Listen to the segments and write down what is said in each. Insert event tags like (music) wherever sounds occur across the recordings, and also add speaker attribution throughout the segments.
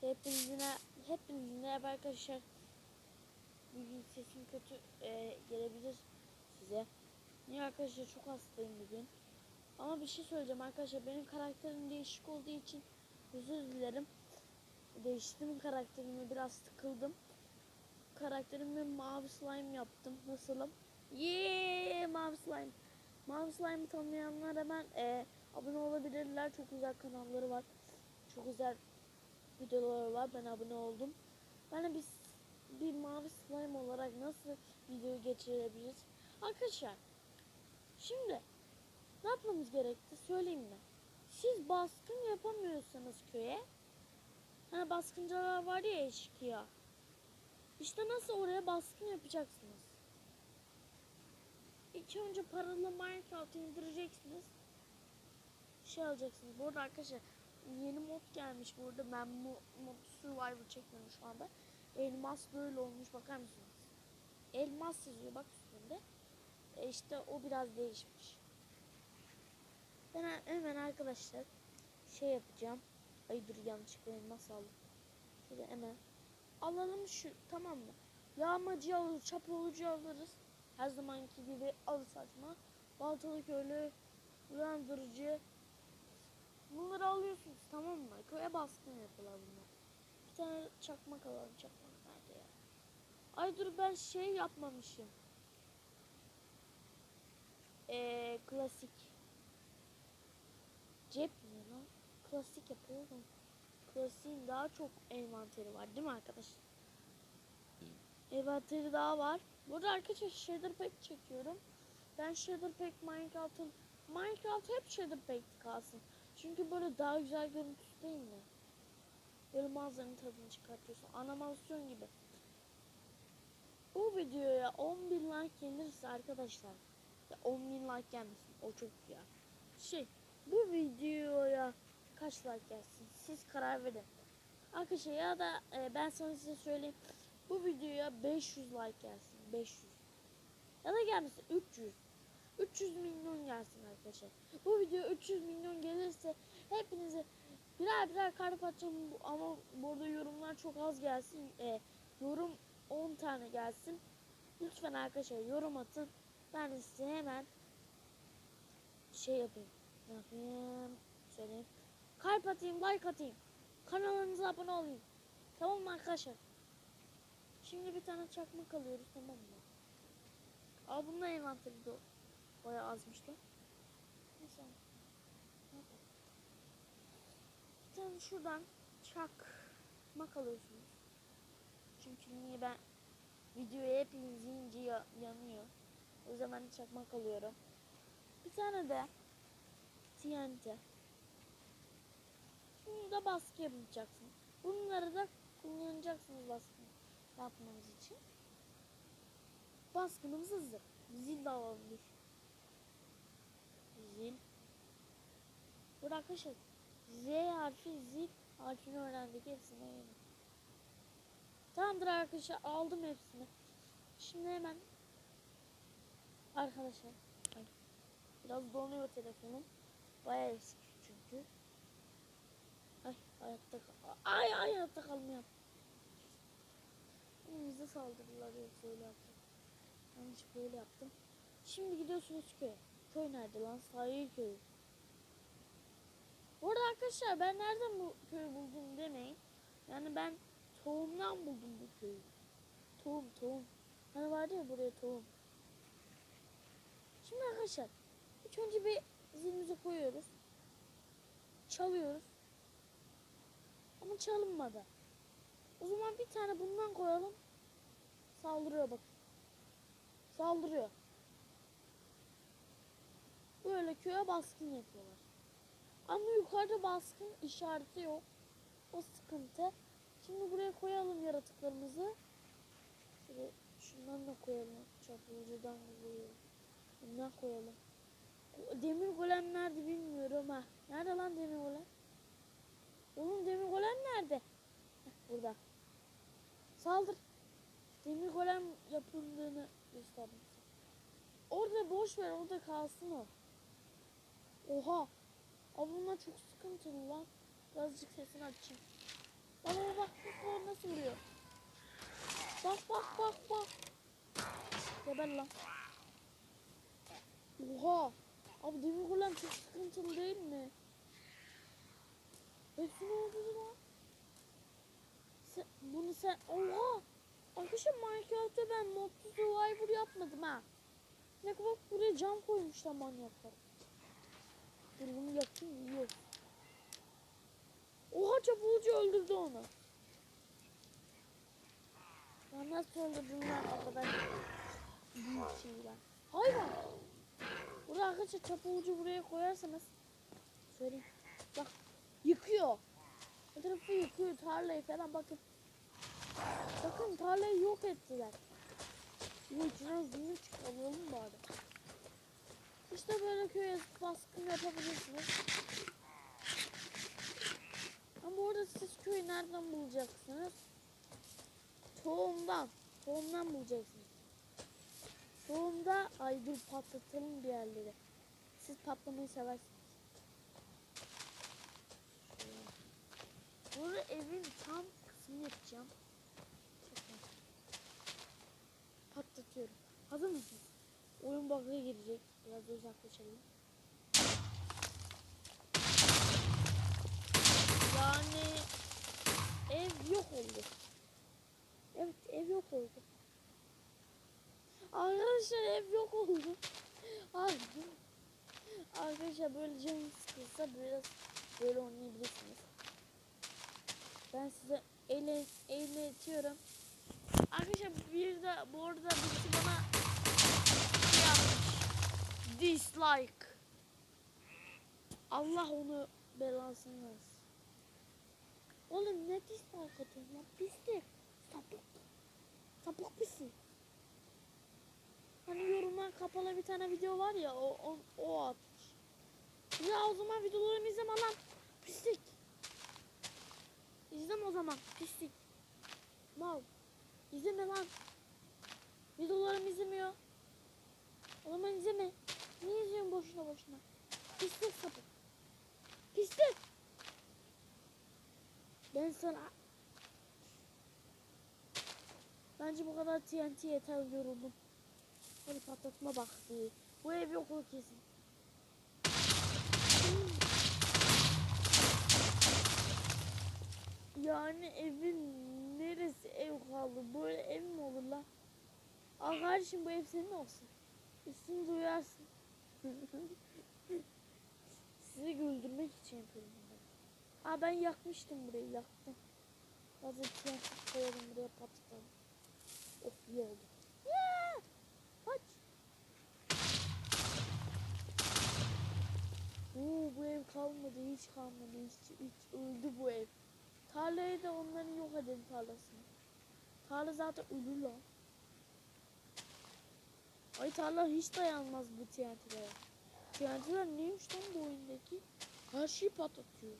Speaker 1: Hepinizine, hepinizin merhaba arkadaşlar. Bugün sesim kötü e, gelebilir size. Niye arkadaşlar çok hastayım bugün. Ama bir şey söyleyeceğim arkadaşlar. Benim karakterim değişik olduğu için özür dilerim. Değiştirdim karakterimi biraz sıkıldım. Karakterimi mavi slime yaptım. Nasılım? Yeee mavi slime. Mavi slime'ı tanıyanlar hemen e, abone olabilirler. Çok güzel kanalları var. Çok güzel videoları var. Ben abone oldum. Ben de biz bir mavi slime olarak nasıl video geçirebiliriz? Arkadaşlar şimdi ne yapmamız gerekti söyleyeyim mi? Siz baskın yapamıyorsanız köye hani baskıncılar var ya eşkıya. İşte nasıl oraya baskın yapacaksınız? İlk önce paralı Minecraft indireceksiniz. Şey alacaksınız. Bu arada arkadaşlar yeni mod gelmiş burada. Ben bu mod Survivor çekmiyorum şu anda. Elmas böyle olmuş bakar mısınız? Elmas yazıyor bak üstünde. E işte o biraz değişmiş. Ben he- hemen arkadaşlar şey yapacağım. Ay dur yanlışlıkla elmas aldım. Şöyle hemen alalım şu tamam mı? Yağmacı alırız, çapulucu alırız. Her zamanki gibi alı saçma. Baltalı köylü, uyandırıcı, Bunları alıyorsunuz tamam mı? Köye baskın yapıyorlar bunlar. Bir tane çakmak alalım. Çakmak nerede ya? Ay dur ben şey yapmamışım. Eee klasik. Cep mi lan? Klasik yapıyorum. Klasiğin daha çok envanteri var değil mi arkadaşlar? Envanteri daha var. Burada arkadaşlar shader pack çekiyorum. Ben shader pack Minecraft'ın Minecraft hep shader pack kalsın. Çünkü böyle daha güzel görüntüsü değil mi? Böyle tadını çıkartıyorsun. Animasyon gibi. Bu videoya 10 bin like gelirse arkadaşlar. Ya 10 bin like gelmesin. O çok ya. Şey bu videoya kaç like gelsin? Siz karar verin. Arkadaşlar ya da e, ben sana size söyleyeyim. Bu videoya 500 like gelsin. 500. Ya da gelmesin 300. 300 milyon gelsin arkadaşlar. Bu video 300 milyon gelirse hepinize birer birer kalp atacağım ama burada yorumlar çok az gelsin. E, yorum 10 tane gelsin. Lütfen arkadaşlar yorum atın. Ben size hemen şey yapayım. Ne yapayım? Söyleyeyim. Kalp atayım, like atayım. Kanalınıza abone olayım. Tamam mı arkadaşlar? Şimdi bir tane çakmak alıyoruz tamam mı? Aa bunun envanteri de bayağı azmış lan. Neyse. Bir tane şuradan çakmak alıyorsunuz. Çünkü niye ben videoya izleyince ya- yanıyor. O zaman çakmak alıyorum. Bir tane de TNT. Bunu da baskı yapacaksın. Bunları da kullanacaksınız baskı yapmamız için. Baskınımız hazır. Zil de dur. Zil. Burada Z harfi zil harfini öğrendik hepsini öğrendik. Tamamdır arkadaşlar aldım hepsini. Şimdi hemen arkadaşlar biraz donuyor telefonum. Bayağı eski hayatta ay ay hayatta kalmıyor. Bize saldırırlar yoksa öyle yaptım. Yanlış böyle yaptım. Şimdi gidiyorsunuz köye. Köy nerede lan? Sahil köyü. Bu arada arkadaşlar ben nereden bu köyü buldum demeyin. Yani ben tohumdan buldum bu köyü. Tohum tohum. Hani vardı ya buraya tohum. Şimdi arkadaşlar ilk önce bir zilimizi koyuyoruz. Çalıyoruz. Ama çalınmadı. O zaman bir tane bundan koyalım. Saldırıyor bak. Saldırıyor. Böyle köye baskın yapıyorlar. Ama yukarıda baskın işareti yok. O sıkıntı. Şimdi buraya koyalım yaratıklarımızı. Şöyle şundan da koyalım. Çapulcudan da koyalım. Bundan koyalım. Demir golem nerede bilmiyorum ha. Nerede lan demir golem? Oğlum demir golem nerede? Heh, burada. Saldır. Demir golem yapıldığını gösterdim. Orada boş ver orada kalsın o. Oha. Abi bunlar çok sıkıntılı lan. Birazcık sesini açayım. Bak bak bak bak nasıl vuruyor. Bak bak bak bak. Geber lan. Oha. Abi demir golem çok sıkıntılı değil mi? Hepsini öldürdü lan. Bunu sen... Oha! Arkadaşlar Minecraft'ta ben Modlu Survivor yapmadım ha. Ne bak buraya cam koymuşlar manyaklar. Dur bunu yakayım yiyor. Oha çapulucu öldürdü onu. Ya nasıl öldürdün lan o kadar büyük şeyler. Hayvan. Burada arkadaşlar çapulucu buraya koyarsanız söyleyeyim. Bak yıkıyor. Bu tarafı yıkıyor tarlayı falan bakın. Bakın tarlayı yok ettiler. Bu içine zümrüt çıkaralım bari. İşte böyle köye baskın yapabilirsiniz. Ama orada siz köyü nereden bulacaksınız? Tohumdan. Tohumdan bulacaksınız. Tohumda ay dur patlatalım bir yerleri. Siz patlamayı seversiniz. Burada evin tam kısmını yapacağım. Patlatıyorum. Hazır mısınız? Oyun bug'a girecek. Biraz uzaklaşalım. Yani ev yok oldu. Evet ev yok oldu. Arkadaşlar ev yok oldu. Arkadaşlar böyle canınız sıkılsa biraz böyle oynayabilirsiniz. Ben size ele eğletiyorum. Arkadaşlar bir de bu arada birisi bana yapmış. Dislike. Allah onu belasını versin. Oğlum ne dislike atıyorsun lan? Pislik. Sapık. Sapık pislik. Hani yoruma kapalı bir tane video var ya o o, o atmış. Ya o zaman videolarımı izleme lan. Pislik. İzleme o zaman. Pislik. Mal. İzleme lan. Videolarımı izlemiyor. O zaman izleme. Niye izliyorsun boşuna boşuna? Pislik sapık. Pislik. Ben sana... Bence bu kadar TNT yeter yoruldum. Hadi patlatma vakti. Bu ev yok olur kesin. Yani evin neresi ev kaldı? Böyle ev mi olur lan? Aa kardeşim bu ev senin olsun. Üstünü duyarsın. (laughs) Sizi güldürmek için yapıyorum bunları. Aa ben yakmıştım burayı yaktım. Bazı TNT koyalım buraya patlatalım. Of iyi oldu. Ya! Kaç. Oo, bu ev kalmadı hiç kalmadı hiç, hiç öldü bu ev. Tarlayı da onların yok edin tarlasını. Tarla zaten ölür lan. Ay tarla hiç dayanmaz bu TNT'lere. TNT'ler neymiş lan bu oyundaki? Her şeyi patlatıyor.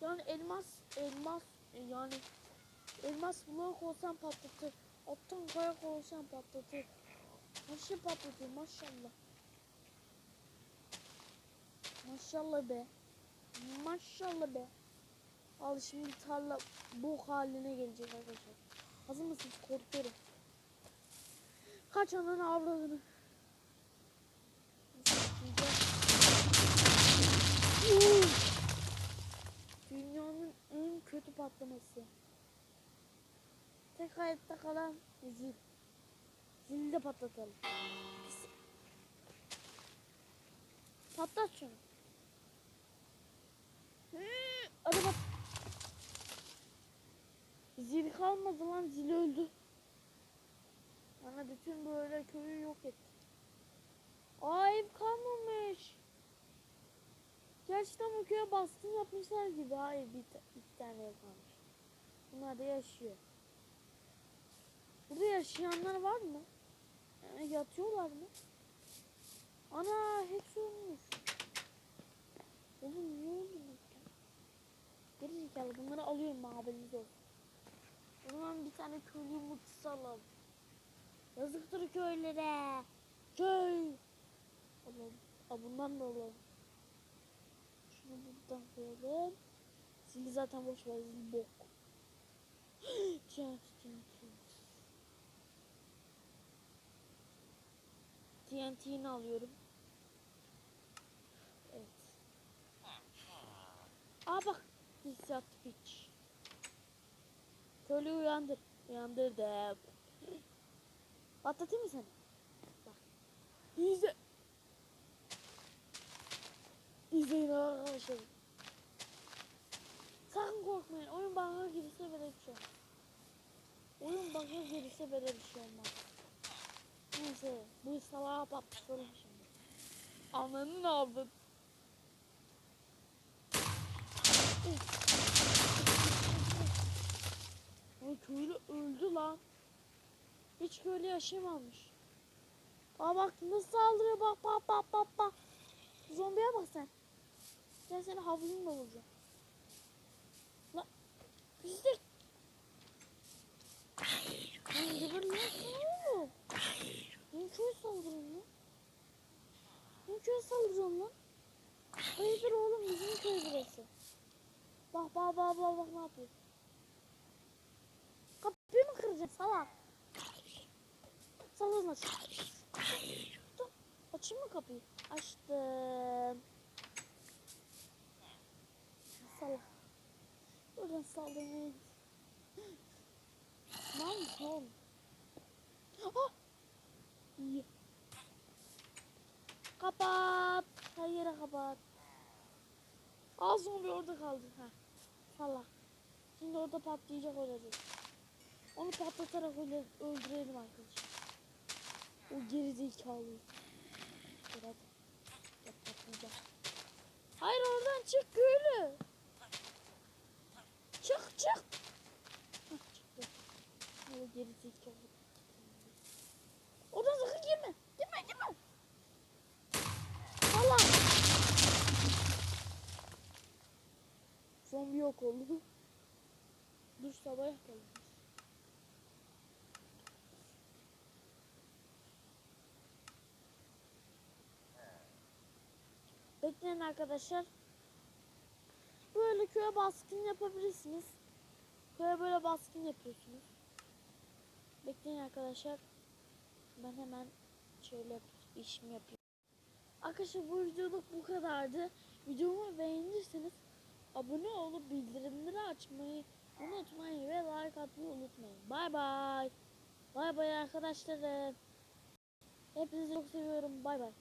Speaker 1: Yani elmas, elmas yani elmas blok olsan patlatır. Altın kayak olsan patlatır. Her şey patlatıyor maşallah. Maşallah be. Maşallah be. Al şimdi tarla bok haline gelecek arkadaşlar. Hazır mısınız? Korkuyorum. Kaç ananı avradını. Dünyanın en kötü patlaması. Tek hayatta kalan zil. Zili de patlatalım. Patlat şunu. Kalmadı lan zil öldü. Bana bütün böyle köyü yok etti. Aa ev kalmamış. Gerçekten bu köye baskın yapmışlar gibi. Hayır bir, iki tane ev kalmış. Bunlar da yaşıyor. Burada yaşayanlar var mı? Yani yatıyorlar mı? Ana hepsi ölmüş. Oğlum niye ya? Geri zekalı bunları alıyorum haberiniz olsun. Zaman bir tane köylü yumurtası alalım. Yazıktır köylere. Köy. Alalım. Aa, bundan da alalım. Şunu buradan koyalım. Zili zaten boş ver. Zil bok. (gasps) TNT. TNT'ni alıyorum. Evet. Aa bak. Hissiyat piç. Köylü uyandır. Uyandırdım. Patlatayım mı seni? Bak. İzle. İzleyin arkadaşlar. Sakın korkmayın. Oyun bug'a girirse böyle bir şey. Oyun bug'a girirse böyle bir şey olmaz. Neyse. Bu salağa patlatalım şimdi. Ananı ne yaptın? Ay köylü öldü lan. Hiç köylü yaşayamamış. Aa bak nasıl saldırıyor bak bak bak bak bak. Zombiye bak sen. Gel seni havlunla vuracağım. Lan pislik. Lan geber lan sana oğlum. Benim köye saldırın lan. Benim köye saldırın lan. Hayırdır oğlum bizim köy burası. Bak bak bak bak bak ne yapıyor. Kapıyı mı kıracaksın salak? Aç. Dur, Açayım mı kapıyı? Açtım. Salak. Buradan. Ne yapıyorsun oğlum? Ah! İyi. Kapat. Her yere kapat. Az zombi orada kaldı. Ha. Salak. Şimdi orada patlayacak olacak. Onu patlatarak öyle öldürelim arkadaşlar. O geri zekalı. Dur hadi. Yap. Hayır oradan çık köylü. Çık çık. Hah çıktı. O geri zekalı. Oradan sakın girme. Girme girme. Allah. Zombi yok oldu. Dur sabah yapalım. Bekleyin arkadaşlar. Böyle köye baskın yapabilirsiniz. Köye böyle baskın yapıyorsunuz. Bekleyin arkadaşlar. Ben hemen şöyle işimi yapayım. Arkadaşlar bu videoluk bu kadardı. Videomu beğenirseniz abone olup bildirimleri açmayı unutmayın ve like atmayı unutmayın. Bay bay. Bay bay arkadaşlarım. Hepinizi çok seviyorum. Bay bay.